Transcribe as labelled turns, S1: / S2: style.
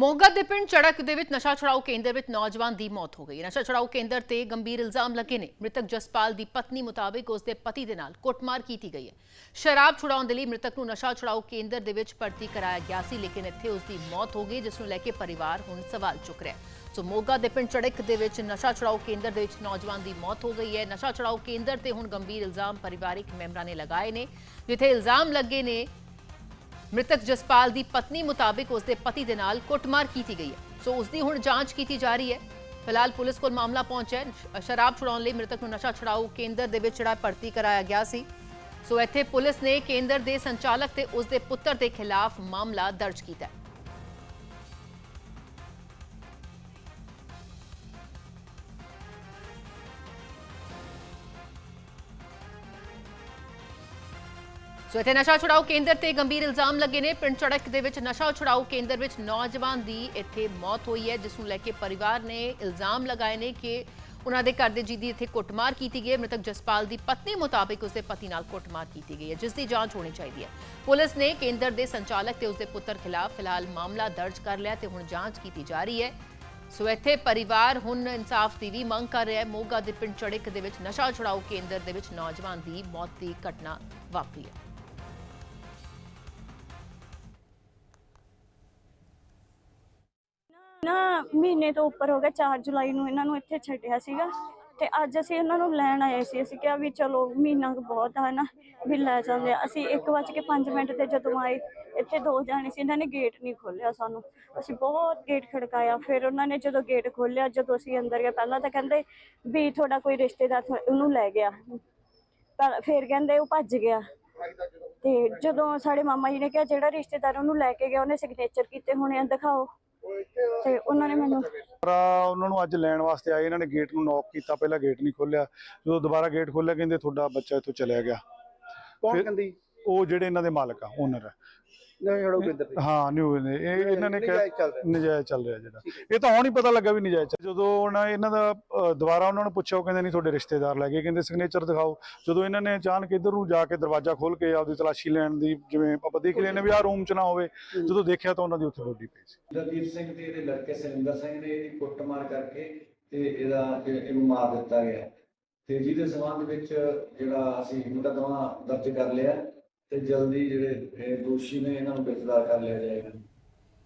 S1: ਮੋਗਾ ਦੇ ਪਿੰਡ ਚੜਕ ਦੇ ਵਿੱਚ ਨਸ਼ਾ ਛੁਡਾਊ ਕੇਂਦਰ ਵਿੱਚ ਨੌਜਵਾਨ ਦੀ ਮੌਤ ਹੋ ਗਈ। ਨਸ਼ਾ ਛੁਡਾਊ ਕੇਂਦਰ ਤੇ ਗੰਭੀਰ ਇਲਜ਼ਾਮ ਲੱਗੇ ਨੇ। ਮ੍ਰਿਤਕ ਜਸਪਾਲ ਦੀ ਪਤਨੀ ਮੁਤਾਬਿਕ ਉਸ ਦੇ ਪਤੀ ਦੇ ਨਾਲ ਕੁੱਟਮਾਰ ਕੀਤੀ ਗਈ ਹੈ। ਸ਼ਰਾਬ ਛੁਡਾਉਣ ਦੇ ਲਈ ਮ੍ਰਿਤਕ ਨੂੰ ਨਸ਼ਾ ਛੁਡਾਊ ਕੇਂਦਰ ਦੇ ਵਿੱਚ ਭਰਤੀ ਕਰਾਇਆ ਗਿਆ ਸੀ, ਲੇਕਿਨ ਇੱਥੇ ਉਸ ਦੀ ਮੌਤ ਹੋ ਗਈ, ਜਿਸ ਨੂੰ ਲੈ ਕੇ ਪਰਿਵਾਰ ਹੁਣ ਸਵਾਲ ਚੁੱਕ ਰਿਹਾ ਹੈ। ਸੋ ਮੋਗਾ ਦੇ ਪਿੰਡ ਚੜਕ ਦੇ ਵਿੱਚ ਨਸ਼ਾ ਛੁਡਾਊ ਕੇਂਦਰ ਦੇ ਵਿੱਚ ਨੌਜਵਾਨ ਦੀ ਮੌਤ ਹੋ ਗਈ ਹੈ। ਨਸ਼ਾ ਛੁਡਾਊ ਕੇਂਦਰ ਤੇ ਹੁਣ ਗੰਭੀਰ ਇਲਜ਼ਾਮ ਪਰਿਵਾਰਿਕ ਮੈਂਬਰਾਂ ਨੇ ਲਗਾਏ ਨੇ, ਜਿੱਥੇ ਇਲਜ਼ਾਮ ਲੱਗੇ ਨੇ ਮ੍ਰਿਤਕ ਜਸਪਾਲ ਦੀ ਪਤਨੀ ਮੁਤਾਬਿਕ ਉਸ ਦੇ ਪਤੀ ਦੇ ਨਾਲ ਕੁੱਟਮਾਰ ਕੀਤੀ ਗਈ ਹੈ। ਸੋ ਉਸ ਦੀ ਹੁਣ ਜਾਂਚ ਕੀਤੀ ਜਾ ਰਹੀ ਹੈ। ਫਿਲਹਾਲ ਪੁਲਿਸ ਕੋਲ ਮਾਮਲਾ ਪਹੁੰਚਿਆ ਸ਼ਰਾਬ ਛੁਡਾਉਣ ਲਈ ਮ੍ਰਿਤਕ ਨੂੰ ਨਸ਼ਾ ਛੁਡਾਊ ਕੇਂਦਰ ਦੇ ਵਿੱਚ ਜਿਹੜਾ ਭਰਤੀ ਕਰਾਇਆ ਗਿਆ ਸੀ। ਸੋ ਇੱਥੇ ਪੁਲਿਸ ਨੇ ਕੇਂਦਰ ਦੇ ਸੰਚਾਲਕ ਤੇ ਉਸ ਦੇ ਪੁੱਤਰ ਦੇ ਖਿਲਾਫ ਮਾਮਲਾ ਦਰਜ ਕੀਤਾ ਹੈ। ਸੋ ਇੱਥੇ ਨਸ਼ਾ ਛੁਡਾਊ ਕੇਂਦਰ ਤੇ ਗੰਭੀਰ ਇਲਜ਼ਾਮ ਲੱਗੇ ਨੇ। ਪਿੰਡ ਚੜਕ ਦੇ ਵਿੱਚ ਨਸ਼ਾ ਛੁਡਾਊ ਕੇਂਦਰ ਵਿੱਚ ਨੌਜਵਾਨ ਦੀ ਇੱਥੇ ਮੌਤ ਹੋਈ ਹੈ, ਜਿਸ ਨੂੰ ਲੈ ਕੇ ਪਰਿਵਾਰ ਨੇ ਇਲਜ਼ਾਮ ਲਗਾਏ ਨੇ ਕਿ ਉਹਨਾਂ ਦੇ ਘਰ ਦੇ ਜੀ ਦੀ ਇੱਥੇ ਕੁੱਟਮਾਰ ਕੀਤੀ ਗਈ ਹੈ। ਮ੍ਰਿਤਕ ਜਸਪਾਲ ਦੀ ਪਤਨੀ ਮੁਤਾਬਿਕ ਉਸਦੇ ਪਤੀ ਨਾਲ ਕੁੱਟਮਾਰ ਕੀਤੀ ਗਈ ਹੈ, ਜਿਸ ਦੀ ਜਾਂਚ ਹੋਣੀ ਚਾਹੀਦੀ ਹੈ। ਪੁਲਿਸ ਨੇ ਕੇਂਦਰ ਦੇ ਸੰਚਾਲਕ ਤੇ ਉਸਦੇ ਪੁੱਤਰ ਖਿਲਾਫ ਫਿਲਹਾਲ ਮਾਮਲਾ ਦਰਜ ਕਰ ਲਿਆ ਤੇ ਹੁਣ ਜਾਂਚ ਕੀਤੀ ਜਾ ਰਹੀ ਹੈ। ਸੋ ਇੱਥੇ ਪਰਿਵਾਰ ਹੁਣ ਇਨਸਾਫ ਦੀ ਵੀ ਮੰਗ ਕਰ ਰਿਹਾ ਹੈ। ਮੋਗਾ ਦੇ ਪਿੰਡ ਚੜਕ ਦੇ ਵਿੱਚ ਨਸ਼ਾ ਛੁਡਾਊ ਕੇਂਦਰ ਦੇ ਵਿੱਚ ਨੌਜਵਾਨ ਦੀ ਮੌਤ ਦੀ ਘਟਨਾ ਵਾਪਰੀ ਹੈ।
S2: ਨਾ ਮਹੀਨੇ ਤੋਂ ਉੱਪਰ ਹੋ ਗਿਆ 4 ਜੁਲਾਈ ਨੂੰ ਇਹਨਾਂ ਨੂੰ ਇੱਥੇ ਛੱਡਿਆ ਸੀਗਾ। ਤੇ ਅੱਜ ਅਸੀਂ ਇਹਨਾਂ ਨੂੰ ਲੈਣ ਆਏ ਸੀ, ਅਸੀਂ ਕਿਹਾ ਵੀ ਚਲੋ ਮਹੀਨਾ ਕੁ ਬਹੁਤ ਆ ਨਾ ਵੀ ਲੈ ਜਾਂਦੇ ਆ। ਅਸੀਂ 1:05 ਮਿੰਟ ਤੇ ਜਦੋਂ ਆਏ, ਇੱਥੇ ਦੋ ਜਾਣੇ ਸੀ, ਇਹਨਾਂ ਨੇ ਗੇਟ ਨਹੀਂ ਖੋਲਿਆ ਸਾਨੂੰ। ਅਸੀਂ ਬਹੁਤ ਗੇਟ ਖੜਕਾਇਆ, ਫਿਰ ਉਹਨਾਂ ਨੇ ਜਦੋਂ ਗੇਟ ਖੋਲਿਆ ਜਦੋਂ ਅਸੀਂ ਅੰਦਰ ਗਏ, ਪਹਿਲਾਂ ਤਾਂ ਕਹਿੰਦੇ ਵੀ ਤੁਹਾਡਾ ਕੋਈ ਰਿਸ਼ਤੇਦਾਰ ਉਹਨੂੰ ਲੈ ਗਿਆ। ਫਿਰ ਕਹਿੰਦੇ ਉਹ ਭੱਜ ਗਿਆ। ਤੇ ਜਦੋਂ ਸਾਡੇ ਮਾਮਾ ਜੀ ਨੇ ਕਿਹਾ, ਜਿਹੜਾ ਰਿਸ਼ਤੇਦਾਰ ਉਹਨੂੰ ਲੈ ਕੇ ਗਿਆ, ਉਹਨੇ ਸਿਗਨੇਚਰ ਕੀਤੇ ਹੋਣੇ ਆ, ਦਿਖਾਓ। ਤੇ ਉਹਨਾਂ ਨੇ ਮੈਨੂੰ
S3: ਪਰ ਉਹਨਾਂ ਨੂੰ ਅੱਜ ਲੈਣ ਵਾਸਤੇ ਆਏ ਇਹਨਾਂ ਨੇ ਗੇਟ ਨੂੰ ਨੌਕ ਕੀਤਾ ਪਹਿਲਾਂ ਗੇਟ ਨਹੀਂ ਖੋਲਿਆ ਜਦੋਂ ਦੁਬਾਰਾ ਗੇਟ ਖੋਲਿਆ ਕਹਿੰਦੇ ਤੁਹਾਡਾ ਬੱਚਾ ਇੱਥੋਂ ਚਲਿਆ ਗਿਆ।
S4: ਕੌਣ ਕਹਿੰਦੀ?
S3: ਉਹ ਜਿਹੜੇ ਇਹਨਾਂ ਦੇ ਮਾਲਕ ਆ ਓਨਰ
S4: ਤੇ
S3: ਹਾਂ ਨਿਊ ਨੇ ਇਹ ਇਹਨਾਂ ਨੇ ਕਿਹਾ
S4: ਨਜਾਇਜ਼ ਚੱਲ ਰਿਹਾ।
S3: ਨਜਾਇਜ਼ ਚੱਲ ਰਿਹਾ ਜਿਹੜਾ। ਇਹ ਤਾਂ ਹੁਣ ਹੀ ਪਤਾ ਲੱਗਾ ਵੀ ਨਜਾਇਜ਼ ਚੱਲ- ਜਦੋਂ ਉਹਨਾਂ ਇਹਨਾਂ ਦਾ ਦੁਬਾਰਾ ਉਹਨਾਂ ਨੂੰ ਪੁੱਛਿਆ ਉਹ ਕਹਿੰਦੇ ਨਹੀਂ ਤੁਹਾਡੇ ਰਿਸ਼ਤੇਦਾਰ ਲੈ ਗਏ। ਕਹਿੰਦੇ ਸਿਗਨੇਚਰ ਦਿਖਾਓ। ਜਦੋਂ ਇਹਨਾਂ ਨੇ ਅਚਾਨਕ ਇੱਧਰ ਨੂੰ ਜਾ ਕੇ ਦਰਵਾਜ਼ਾ ਖੋਲ ਕੇ ਆਪਦੀ ਤਲਾਸ਼ੀ ਲੈਣ ਦੀ ਜਿਵੇਂ ਆਪਾਂ ਦੇਖ ਲੈਨੇ ਵੀ ਆਹ ਰੂਮ 'ਚ ਨਾ ਹੋਵੇ ਜਦੋਂ ਦੇਖਿਆ ਤਾਂ ਉਹਨਾਂ ਦੀ ਉੱਥੇ ਬੋਡੀ ਪਈ ਸੀ।
S5: ਦਲਜੀਤ ਸਿੰਘ ਤੇ ਇਹਦੇ ਲੜਕੇ ਸਰਿੰਦਰ ਸਿੰਘ ਨੇ ਇਹਦੀ ਕੁੱਟਮਾਰ ਕਰਕੇ ਤੇ ਇਹਦਾ ਇਹ- ਇਹਨੂੰ ਮਾਰ ਦਿੱਤਾ ਗਿਆ। ਤੇ ਜਿਹਦੇ ਸਬੰਧ ਵਿੱਚ ਜਿਹੜਾ ਅਸੀਂ ਮੁਕੱਦਮਾ ਦਰਜ ਕਰ ਲਿਆ ਤੇ ਜਲਦੀ ਜਿਹੜੇ ਇਹ ਦੋਸ਼ੀ ਨੇ ਇਹਨਾਂ ਨੂੰ ਗ੍ਰਿਫਤਾਰ ਕਰ ਲਿਆ ਜਾਏਗਾ।